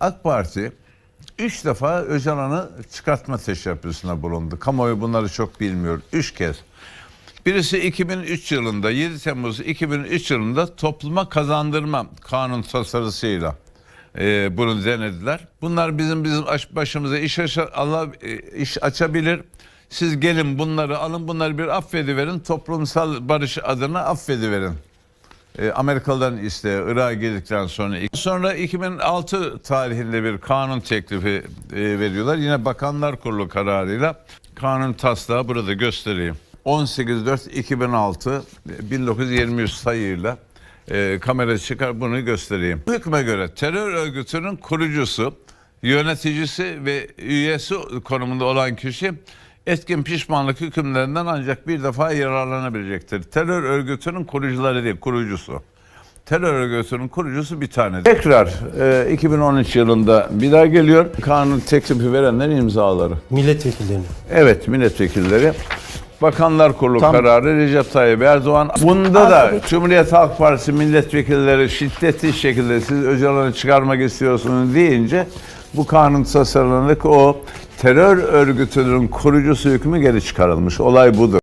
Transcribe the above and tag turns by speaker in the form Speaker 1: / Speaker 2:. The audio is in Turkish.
Speaker 1: AK Parti üç defa Öcalan'ı çıkartma teşebbüsüne bulundu. Kamuoyu bunları çok bilmiyor. Üç kez. Birisi 2003 yılında 7 Temmuz 2003 yılında topluma kazandırma kanun tasarısıyla e, bunu denediler. Bunlar bizim bizim aş- başımıza iş aşa- Allah e, iş açabilir. Siz gelin bunları alın bunları bir affediverin. Toplumsal barış adına affediverin. E, Amerikalıların isteği Irak'a girdikten sonra. Sonra 2006 tarihinde bir kanun teklifi e, veriyorlar. Yine Bakanlar Kurulu kararıyla kanun taslağı burada göstereyim. 18.4.2006 e, 1923 sayıyla e, kamera çıkar bunu göstereyim. Hükme göre terör örgütünün kurucusu, yöneticisi ve üyesi konumunda olan kişi etkin pişmanlık hükümlerinden ancak bir defa yararlanabilecektir. Terör örgütünün kurucuları değil, kurucusu. Terör örgütünün kurucusu bir tane. Tekrar e, 2013 yılında bir daha geliyor. Kanun teklifi verenler imzaları.
Speaker 2: Milletvekillerini.
Speaker 1: Evet milletvekilleri. Bakanlar Kurulu
Speaker 2: Tam-
Speaker 1: kararı Recep Tayyip Erdoğan. Bunda da Cumhuriyet Halk Partisi milletvekilleri şiddetli şekilde siz Öcalan'ı çıkarmak istiyorsunuz deyince bu kanun tasarlandık o terör örgütünün kurucusu hükmü geri çıkarılmış. Olay budur.